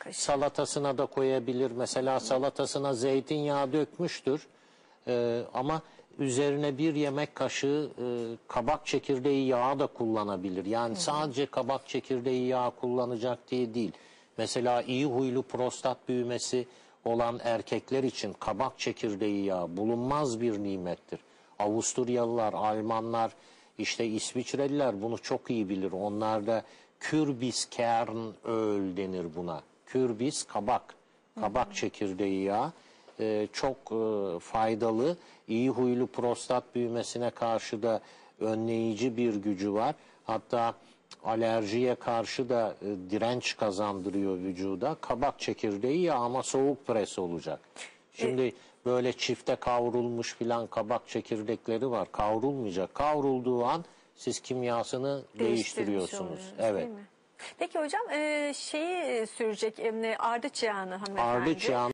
Kaşık. Salatasına da koyabilir. Mesela salatasına zeytinyağı dökmüştür. Ee, ama üzerine bir yemek kaşığı e, kabak çekirdeği yağı da kullanabilir. Yani sadece kabak çekirdeği yağı kullanacak diye değil. Mesela iyi huylu prostat büyümesi olan erkekler için kabak çekirdeği yağı bulunmaz bir nimettir. Avusturyalılar, Almanlar, işte İsviçreliler bunu çok iyi bilir. Onlarda kürbis kern öl denir buna. Kürbis kabak, kabak çekirdeği yağı e, çok e, faydalı. İyi huylu prostat büyümesine karşı da önleyici bir gücü var. Hatta alerjiye karşı da e, direnç kazandırıyor vücuda. Kabak çekirdeği ya ama soğuk pres olacak. Şimdi böyle çifte kavrulmuş filan kabak çekirdekleri var. Kavrulmayacak. Kavrulduğu an siz kimyasını değiştiriyorsunuz. Evet. Peki hocam e, şeyi sürecek e, ardıç yağını hanımefendi. Ardıç yağını